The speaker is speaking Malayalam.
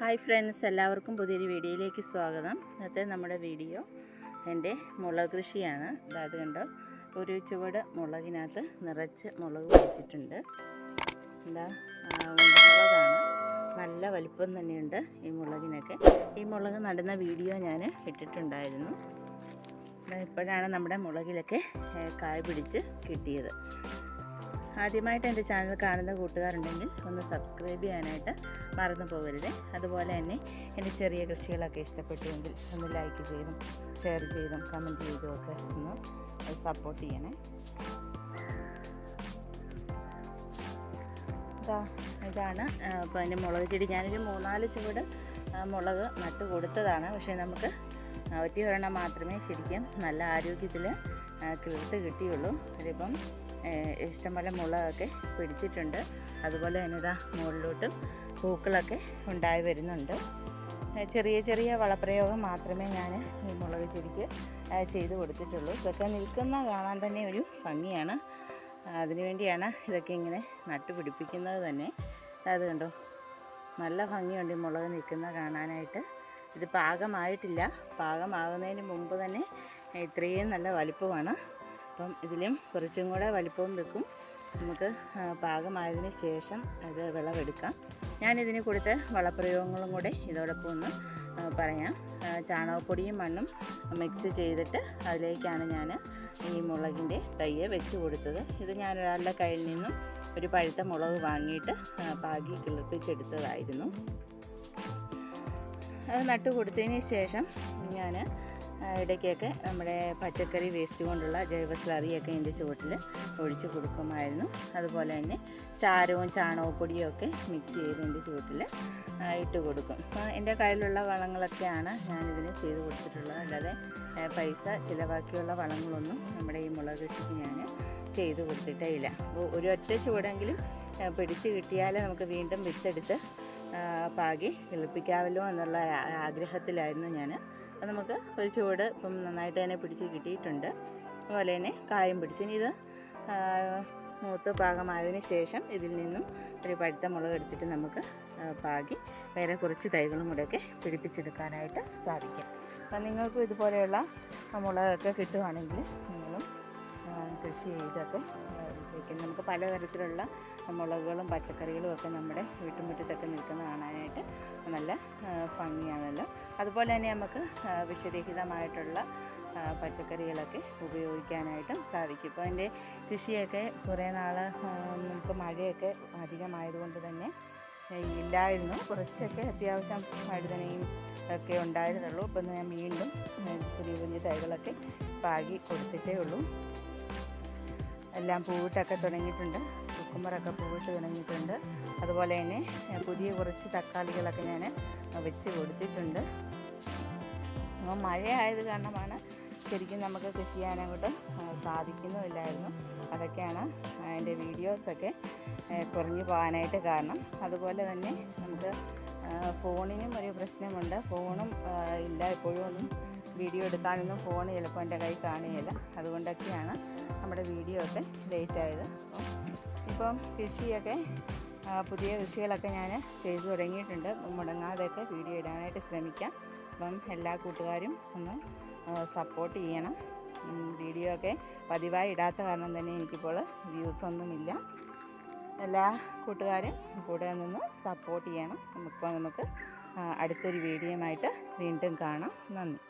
ഹായ് ഫ്രണ്ട്സ് എല്ലാവർക്കും പുതിയൊരു വീഡിയോയിലേക്ക് സ്വാഗതം. ഇന്നത്തെ നമ്മുടെ വീഡിയോ എന്റെ മുളക് കൃഷിയാണ്. അതായത് കണ്ടോ? ഒരു ചുവട് മുളകിനകത്ത് നിറച്ച് മുളക് വെച്ചിട്ടുണ്ട്. എന്താ മുളകാണ് നല്ല വലിപ്പം തന്നെയുണ്ട് ഈ മുളകിനൊക്കെ. ഈ മുളക് നടുന്ന വീഡിയോ ഞാൻ ഇട്ടിട്ടുണ്ടായിരുന്നു. ഇപ്പോഴാണ് നമ്മുടെ മുളകിലൊക്കെ കായ പിടിച്ച് കിട്ടിയത്. ആദ്യമായിട്ട് എന്റെ ചാനൽ കാണുന്ന കൂട്ടുകാരുണ്ടെങ്കിൽ ഒന്ന് സബ്സ്ക്രൈബ് ചെയ്യാനായിട്ട് മറന്നു പോകരുത്. അതുപോലെ തന്നെ എന്റെ ചെറിയ കൃഷികളൊക്കെ ഇഷ്ടപ്പെട്ടുവെങ്കിൽ ഒന്ന് ലൈക്ക് ചെയ്തും ഷെയർ ചെയ്തും കമന്റ് ചെയ്തും ഒക്കെ ഒന്ന് സപ്പോർട്ട് ചെയ്യണേ. ഇതാ ഇതാണ് പിന്നെ മുളക് ചെടി. ഞാനൊരു മൂന്നാൽ ചുവട് മുളക് നട്ട് കൊടുത്തതാണ് പക്ഷേ നമുക്ക് ഒറ്റ ഒരെണ്ണം മാത്രമേ ശരിക്കും നല്ല ആരോഗ്യത്തിൽ കിളിർത്ത് കിട്ടിയുള്ളൂ. അതിപ്പം ഇഷ്ടംപോലെ മുളകൊക്കെ പിടിച്ചിട്ടുണ്ട്. അതുപോലെ തന്നെ ഇതാ മുകളിലോട്ടും പൂക്കളൊക്കെ ഉണ്ടായി വരുന്നുണ്ട്. ചെറിയ ചെറിയ വളപ്രയോഗം മാത്രമേ ഞാൻ ഈ മുളക് ചെടിക്ക് ചെയ്തു ചെയ്ത് കൊടുത്തിട്ടുള്ളൂ. ഇതൊക്കെ നിൽക്കുന്ന കാണാൻ തന്നെ ഒരു ഭംഗിയാണ്. അതിനുവേണ്ടിയാണ് ഇതൊക്കെ ഇങ്ങനെ നട്ടുപിടിപ്പിക്കുന്നത് തന്നെ. അത് കണ്ടോ? നല്ല ഭംഗിയുണ്ട് ഈ മുളക് നിൽക്കുന്ന കാണാനായിട്ട്. ഇത് പാകമായിട്ടില്ല. പാകമാകുന്നതിന് മുമ്പ് തന്നെ ഇത്രയും നല്ല വലിപ്പമാണ്. അപ്പം ഇതിലും കുറച്ചും കൂടെ വലിപ്പവും വെക്കും. നമുക്ക് പാകമായതിന് ശേഷം അത് വിളവെടുക്കാം. ഞാനിതിന് കൊടുത്ത വളപ്രയോഗങ്ങളും കൂടെ ഇതോടൊപ്പം ഒന്ന് പറയാം. ചാണകപ്പൊടിയും മണ്ണും മിക്സ് ചെയ്തിട്ട് അതിലേക്കാണ് ഞാൻ ഈ മുളകിന്റെ തയ്യെ വെച്ച് കൊടുത്തത്. ഇത് ഞാൻ ഒരാളുടെ കയ്യിൽ നിന്നും ഒരു പഴുത്ത മുളക് വാങ്ങിയിട്ട് പാകി കിളിപ്പിച്ചെടുത്തതായിരുന്നു. അത് നട്ട് കൊടുത്തതിന് ശേഷം ഞാൻ ഇടയ്ക്കൊക്കെ നമ്മുടെ പച്ചക്കറി വേസ്റ്റ് കൊണ്ടുള്ള ജൈവ സ്ലറിയൊക്കെ എന്റെ ചുവട്ടിൽ ഒഴിച്ച് കൊടുക്കുമായിരുന്നു. അതുപോലെ തന്നെ ചാരവും ചാണകപ്പൊടിയും ഒക്കെ മിക്സ് ചെയ്ത് എന്റെ ചുവട്ടിൽ ഇട്ട് കൊടുക്കും. അപ്പോൾ എന്റെ കയ്യിലുള്ള വളങ്ങളൊക്കെയാണ് ഞാനിതിന് ചെയ്ത് കൊടുത്തിട്ടുള്ളത്. അല്ലാതെ പൈസ ചിലവാക്കിയുള്ള വളങ്ങളൊന്നും നമ്മുടെ ഈ മുളക് കൃഷിക്ക് ഞാൻ ചെയ്ത് കൊടുത്തിട്ടേ ഇല്ല. അപ്പോൾ ഒരു ഒറ്റ ചുവടെങ്കിലും പിടിച്ച് കിട്ടിയാലേ നമുക്ക് വീണ്ടും വിത്തെടുത്ത് പാകി കിളിപ്പിക്കാമല്ലോ എന്നുള്ള ആഗ്രഹത്തിലായിരുന്നു ഞാൻ നമുക്ക് ഒരു ചുവട് ഇപ്പം നന്നായിട്ട് തന്നെ പിടിച്ച് കിട്ടിയിട്ടുണ്ട്. അതുപോലെ തന്നെ കായം പിടിച്ച്. ഇനി ഇത് മൂത്ത് പാകമായതിന് ശേഷം ഇതിൽ നിന്നും ഒരു പഴുത്ത മുളക് എടുത്തിട്ട് നമുക്ക് പാകി വേറെ കുറച്ച് തൈകളും കൂടെയൊക്കെ പിടിപ്പിച്ചെടുക്കാനായിട്ട് സാധിക്കും. അപ്പം നിങ്ങൾക്കും ഇതുപോലെയുള്ള മുളകൊക്കെ കിട്ടുവാണെങ്കിൽ നിങ്ങളും കൃഷി ചെയ്തൊക്കെ വയ്ക്കും നമുക്ക് പലതരത്തിലുള്ള മുളകുകളും പച്ചക്കറികളും ഒക്കെ നമ്മുടെ വീട്ടുമുറ്റത്തൊക്കെ നിൽക്കുന്ന കാണാനായിട്ട് നല്ല ഭംഗിയാണല്ലോ. അതുപോലെ തന്നെ നമുക്ക് വിഷരഹിതമായിട്ടുള്ള പച്ചക്കറികളൊക്കെ ഉപയോഗിക്കാനായിട്ടും സാധിക്കും. ഇപ്പോൾ എന്റെ കൃഷിയൊക്കെ കുറേ നാൾ നമുക്ക് മഴയൊക്കെ അധികമായതുകൊണ്ട് തന്നെ ഇല്ലായിരുന്നു. കുറച്ചൊക്കെ അത്യാവശ്യം മഴുതനയും ഒക്കെ ഉണ്ടായിരുന്നുള്ളൂ. ഇപ്പം ഞാൻ വീണ്ടും പുതിയ പുതിയ തൈകളൊക്കെ പാകി കൊടുത്തിട്ടേ ഉള്ളൂ. എല്ലാം പൂവിട്ടൊക്കെ തുടങ്ങിയിട്ടുണ്ട്. കുക്കുമ്പറൊക്കെ പൂവിട്ട് തുടങ്ങിയിട്ടുണ്ട്. അതുപോലെ തന്നെ പുതിയ കുറച്ച് തക്കാളികളൊക്കെ ഞാൻ വെച്ച് കൊടുത്തിട്ടുണ്ട്. അപ്പോൾ മഴയായത് കാരണമാണ് ശരിക്കും നമുക്ക് കൃഷി ചെയ്യാനങ്ങോട്ട് സാധിക്കുന്നുമില്ലായിരുന്നു. അതൊക്കെയാണ് അതിന്റെ വീഡിയോസൊക്കെ കുറഞ്ഞു പോകാനായിട്ട് കാരണം. അതുപോലെ തന്നെ നമുക്ക് ഫോണിനും ഒരു പ്രശ്നമുണ്ട്. ഫോണും ഇല്ല എപ്പോഴും ഒന്നും വീഡിയോ എടുക്കാനൊന്നും ഫോൺ ചിലപ്പോൾ എന്റെ കൈ കാണുകയില്ല. അതുകൊണ്ടൊക്കെയാണ് നമ്മുടെ വീഡിയോ ഒക്കെ ലേറ്റ് ആയത് അപ്പം ഇപ്പം കൃഷിയൊക്കെ പുതിയ കൃഷികളൊക്കെ ഞാൻ ചെയ്തു തുടങ്ങിയിട്ടുണ്ട്. മുടങ്ങാതെയൊക്കെ വീഡിയോ ഇടാനായിട്ട് ശ്രമിക്കാം. അപ്പം എല്ലാ കൂട്ടുകാരും ഒന്ന് സപ്പോർട്ട് ചെയ്യണം. വീഡിയോ ഒക്കെ പതിവായി ഇടാത്ത കാരണം തന്നെ എനിക്കിപ്പോൾ വ്യൂസ് ഒന്നുമില്ല. എല്ലാ കൂട്ടുകാരും കൂടെ നിന്ന് സപ്പോർട്ട് ചെയ്യണം. നമുക്കിപ്പോൾ നമുക്ക് അടുത്തൊരു വീഡിയോയുമായിട്ട് വീണ്ടും കാണാം. നന്ദി.